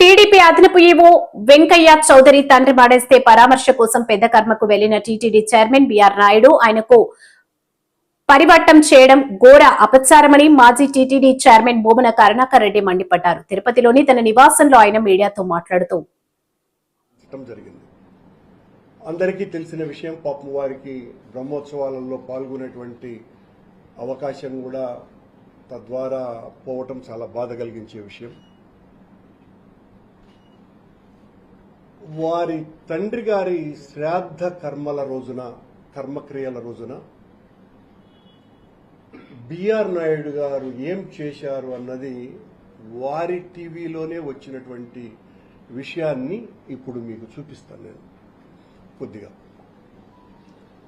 TDP అదనపు EO Venkaiah Chowdary తండ్రి మాడేస్తే పరామర్శ కోసం పెద్ద కర్మకు వెళ్ళిన టీటీడీ చైర్మన్ బిఆర్ నాయుడు ఆయనకు పరివట్టం చేయడం ఘోర అపచారమని మాజీ టీటీడీ చైర్మన్ బోమన కరుణాకర్ రెడ్డి మండిపడ్డారు. తిరుపతిలోని తన నివాసంలో ఆయన మీడియాతో మాట్లాడుతూ అందరికీ తెలిసిన విషయం పాపం వారికి బ్రహ్మోత్సవాలలో పాల్గొనేటువంటి అవకాశం కూడా తద్వారా పోవటం చాలా బాధ కలిగించే విషయం. వారి తండ్రి గారి శ్రాద్ధ కర్మల రోజున కర్మక్రియల రోజున బిఆర్ నాయుడు గారు ఏం చేశారు అన్నది వారి టీవీలోనే వచ్చినటువంటి విషయాన్ని ఇప్పుడు మీకు చూపిస్తాను నేను. కొద్దిగా.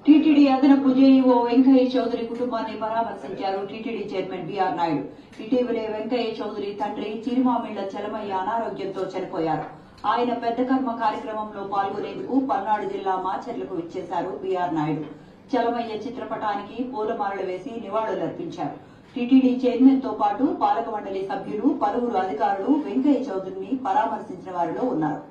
టీటీడీ అదనపు జేఈఓ వెంకయ్య చౌదరి కుటుంబాన్ని పరామర్శించారు టీటీడీ చైర్మన్ బీఆర్ నాయుడు. ఇటీవలే వెంకయ్య చౌదరి తండ్రి చిరుమామిళ్ళ చలమయ్య అనారోగ్యంతో చనిపోయారు. ఆయన పెద్ద కర్మ కార్యక్రమంలో పాల్గొనేందుకు పల్నాడు జిల్లా మాచర్లకు విచ్చేశారు బీఆర్ నాయుడు. చలమయ్య చిత్రపటానికి పూలమాలలు వేసి నివాళులర్పించారు. టీటీడీ చైర్మన్తో పాటు పాలక మండలి సభ్యులు పలువురు అధికారులు వెంకయ్య చౌదరిని పరామర్శించిన వారిలో ఉన్నారు.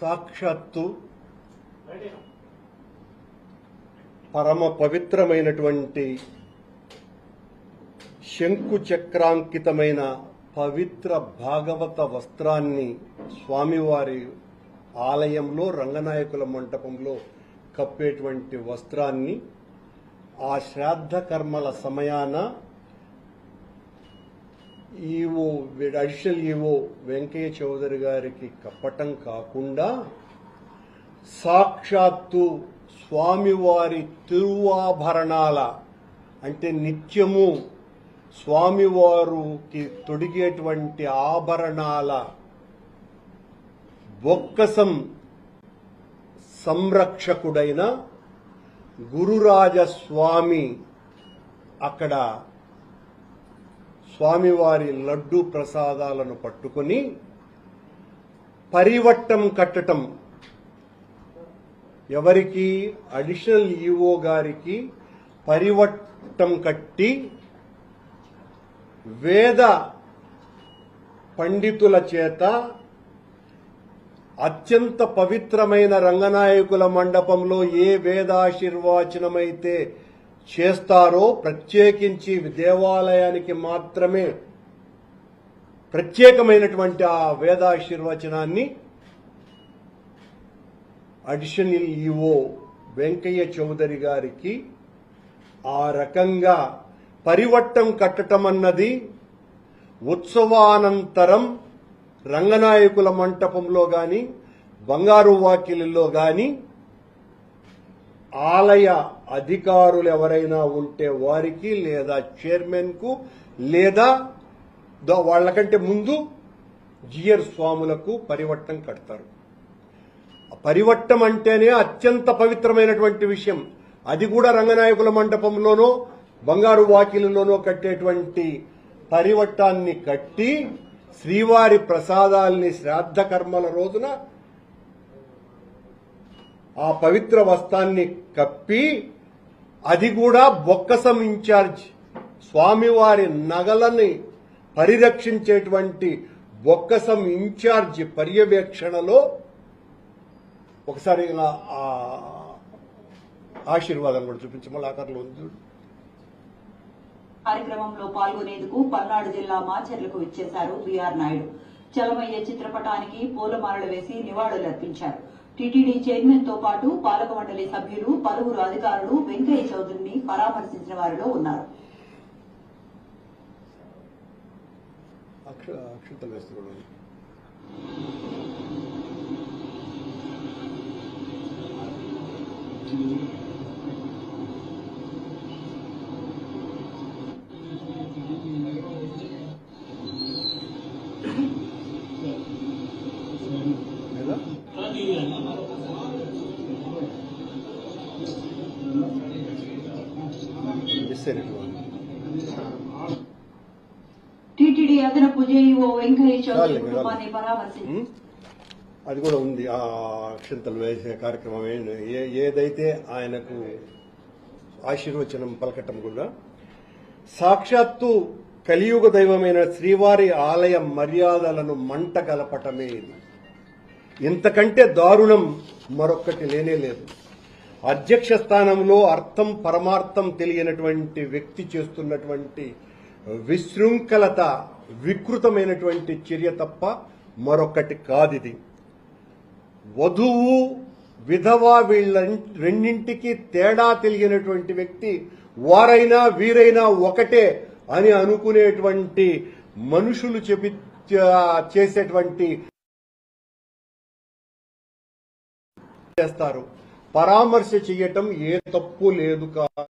సాక్షాత్తు పరమ పవిత్రమైనటువంటి శంకు చక్రాంకితమైన పవిత్ర భాగవత వస్త్రాన్ని స్వామివారి ఆలయంలో రంగనాయకుల మంటపంలో కప్పేటువంటి వస్త్రాన్ని ఆ శ్రాద్ధ కర్మల సమయాన EO additional EO Venkaiah Chowdary గారికి కప్పటం కాకుండా సాక్షాత్తు స్వామివారి తిరువాభరణాల అంటే నిత్యము స్వామివారుకి తొడిగేటువంటి ఆభరణాల బొక్కసం సంరక్షకుడైన గురురాజస్వామి అక్కడ స్వామివారి లడ్డు ప్రసాదాలను పట్టుకొని పరివట్టం కట్టటం ఎవరికి? అడిషనల్ ఈఓ గారికి పరివట్టం కట్టి వేద పండితుల చేత అత్యంత పవిత్రమైన రంగనాయకుల మండపంలో ఏ వేదాశీర్వాచనమైతే చేస్తారో ప్రత్యేకించి దేవాలయానికి మాత్రమే ప్రత్యేకమైనటువంటి ఆ వేదాశీర్వచనాన్ని అడిషనల్ ఈఓ వెంకయ్య చౌదరి గారికి ఆ రకంగా పరివట్టం కట్టటం అన్నది ఉత్సవానంతరం రంగనాయకుల మంటపంలో గాని బంగారు వాకిలిలో గాని ఆలయ అధికారులు ఎవరైనా ఉంటే వారికి లేదా చైర్మన్కు లేదా వాళ్ళకంటే ముందు జియర్ స్వాములకు పరివట్టం కడతారు. పరివట్టం అంటేనే అత్యంత పవిత్రమైనటువంటి విషయం. అది కూడా రంగనాయకుల మండపంలోనో బంగారు వాకిలిలోనో కట్టేటువంటి పరివట్టాన్ని కట్టి శ్రీవారి ప్రసాదాల్ని శ్రాద్ధ కర్మల రోజున ఆ పవిత్ర వస్త్రాన్ని కప్పి అది కూడా బొక్కసం ఇన్ఛార్జ్ స్వామివారి నగలని పరిరక్షించేటువంటి బొక్కసం ఇన్ఛార్జ్ పర్యవేక్షణలో ఒకసారి ఆశీర్వాదం కూడా చూపించి. మళ్ళీ ఆఖరిలో ఉంది. కార్యక్రమంలో పాల్గొనేందుకు పల్నాడు జిల్లా మాచర్లకు విచ్చేశారు బీఆర్ నాయుడు. చలమయ్య చిత్రపటానికి పూలమాలలు వేసి నివాళులర్పించారు టీటీడీ చైర్మన్తో పాటు పాలక మండలి సభ్యులు పలువురు అధికారులు వెంకయ్య చౌదరిని పరామర్శించిన వారిలో ఉన్నారు. అక్షతలు వేస్తున్నాడు మిస్ అయినటువంటి టీటీడీ అదనపు జేఈఓ వెంకయ్య చౌదరి చాలు, కుటుంబాన్ని పరామర్శించారు ఉం? అది కూడా ఉంది. ఆ అక్షంతలు వేసే కార్యక్రమం ఏ- ఏ- ఏదైతే ఆయనకు ఆశీర్వచనం పలకటం కూడా సాక్షాత్తు కలియుగ దైవమైన శ్రీవారి ఆలయ మర్యాదలను మంట కలపటమే ఇది ఇంతకంటే దారుణం మరొక్కటి లేనే లేదు. అధ్యక్ష స్థానంలో అర్థం పరమార్థం తెలియనటువంటి వ్యక్తి చేస్తున్నటువంటి విశృంఖలత వికృతమైనటువంటి చర్య తప్ప మరొకటి కాదిది. వధువు విధవ వీళ్ళ రెండింటికి తేడా తెలియనటువంటి వ్యక్తి వారైనా వీరైనా ఒకటే అని అనుకునేటువంటి మనుషులు చెబి చేసేటువంటి చేస్తారు. పరామర్శ చేయటం ఏ తప్పు లేదు కా